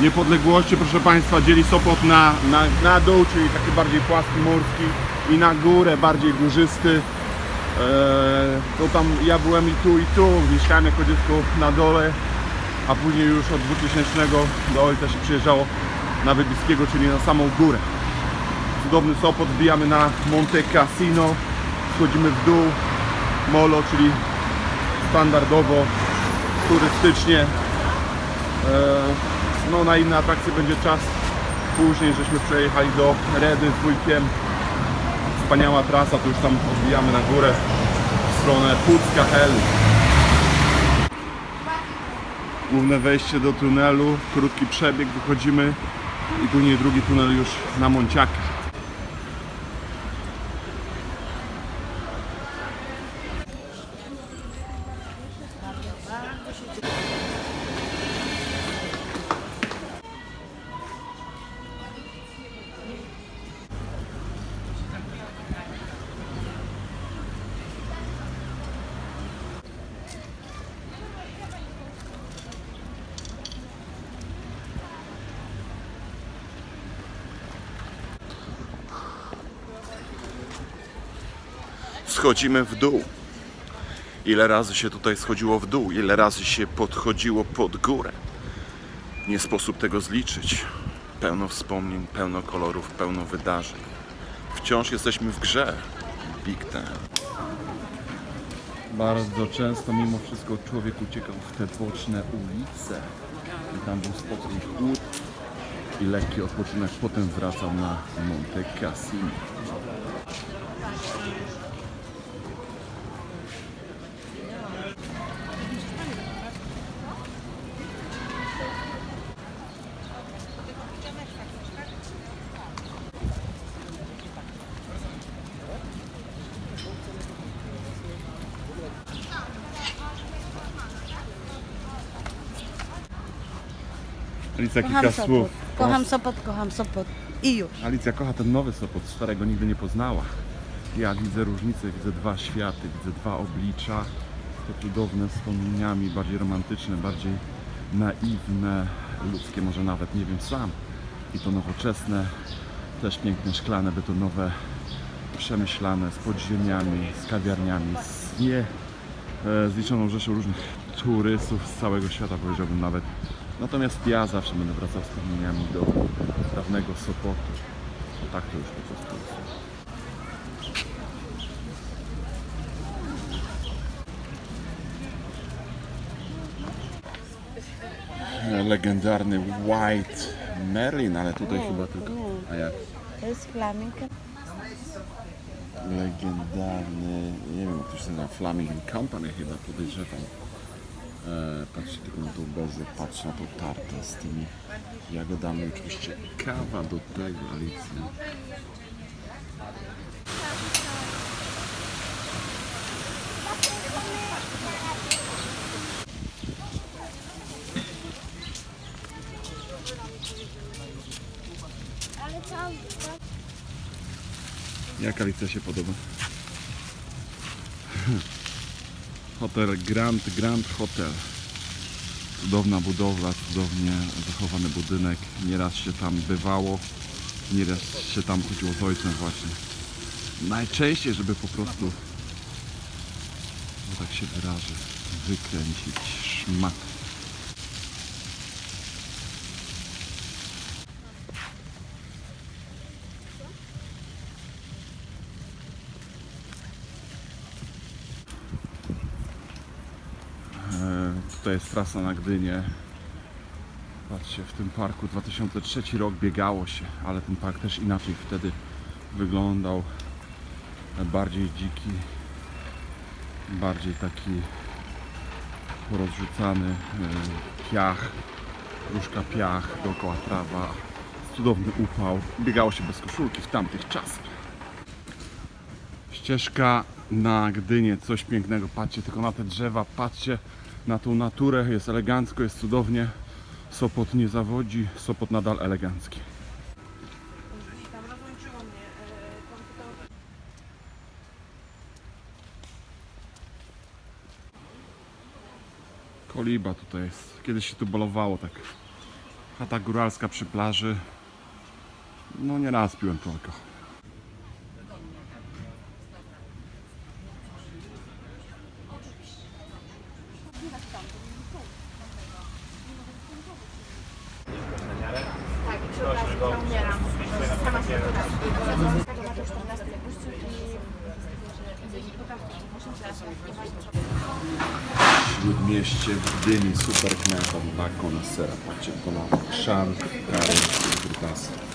niepodległości, proszę Państwa, dzieli Sopot na, na, na dół, czyli taki bardziej płaski, morski i na górę, bardziej górzysty. Eee, to tam ja byłem i tu, i tu, mieszkałem jako dziecko na dole, a później już od 2000 do ojca się przyjeżdżało na Wybickiego, czyli na samą górę. Cudowny Sopot, wbijamy na Monte Cassino, schodzimy w dół, Molo, czyli standardowo, turystycznie. Eee, no na inne atrakcje będzie czas później, żeśmy przejechali do Redy z wujkiem. Wspaniała trasa, to już tam odbijamy na górę w stronę Pucka Hel. Główne wejście do tunelu, krótki przebieg, wychodzimy i później drugi tunel już na Monciaka. Schodzimy w dół. Ile razy się tutaj schodziło w dół, ile razy się podchodziło pod górę. Nie sposób tego zliczyć. Pełno wspomnień, pełno kolorów, pełno wydarzeń. Wciąż jesteśmy w grze. Big Ten. Bardzo często mimo wszystko człowiek uciekał w te boczne ulice. I tam był spokój, chłód i lekki odpoczynek. Potem wracał na Monte Cassino. Alicja, kilka Kocham słów. Sopot. Kocham Sopot, kocham Sopot. I już. Alicja kocha ten nowy Sopot, starego nigdy nie poznała. Ja widzę różnicę, widzę dwa światy, widzę dwa oblicza. Te cudowne wspomnieniami, bardziej romantyczne, bardziej naiwne, ludzkie może nawet, nie wiem sam. I to nowoczesne, też piękne, szklane, betonowe, przemyślane, z podziemiami, z kawiarniami, z nie e, zliczoną rzeszą różnych turystów z całego świata, powiedziałbym nawet. Natomiast ja zawsze będę wracał wspomnieniami do dawnego Sopotu. Tak to już po prostu jest. Legendarny White Merlin, ale tutaj chyba tylko. A jak? To jest flamingo. legendarny, nie wiem, jak to się nazywa, Flaming Company chyba podejrzewam. E, patrzcie tylko na tą bezę, patrz na tą tartę z tymi jagodami, oczywiście kawa do tego, Alicja. Jak Alicja się podoba? Hotel Grand Grand Hotel. Cudowna budowla, cudownie zachowany budynek. Nieraz się tam bywało, nieraz się tam chodziło z ojcem właśnie. Najczęściej, żeby po prostu, że tak się wyrażę, wykręcić szmat. Tutaj jest trasa na Gdynię. Patrzcie, w tym parku 2003 rok biegało się, ale ten park też inaczej wtedy wyglądał. Bardziej dziki, bardziej taki porozrzucany e, piach, różka piach, dookoła trawa, cudowny upał. Biegało się bez koszulki w tamtych czasach. Ścieżka na Gdynię, coś pięknego. Patrzcie tylko na te drzewa, patrzcie na tą naturę. Jest elegancko, jest cudownie. Sopot nie zawodzi, Sopot nadal elegancki. Koliba tutaj jest. Kiedyś się tu balowało tak Chata góralska przy plaży. No nie raz piłem tu alkohol. Śródmieście w Gdyni, super knajpa, dwa konasera. Patrzcie, to na kary, brutasa.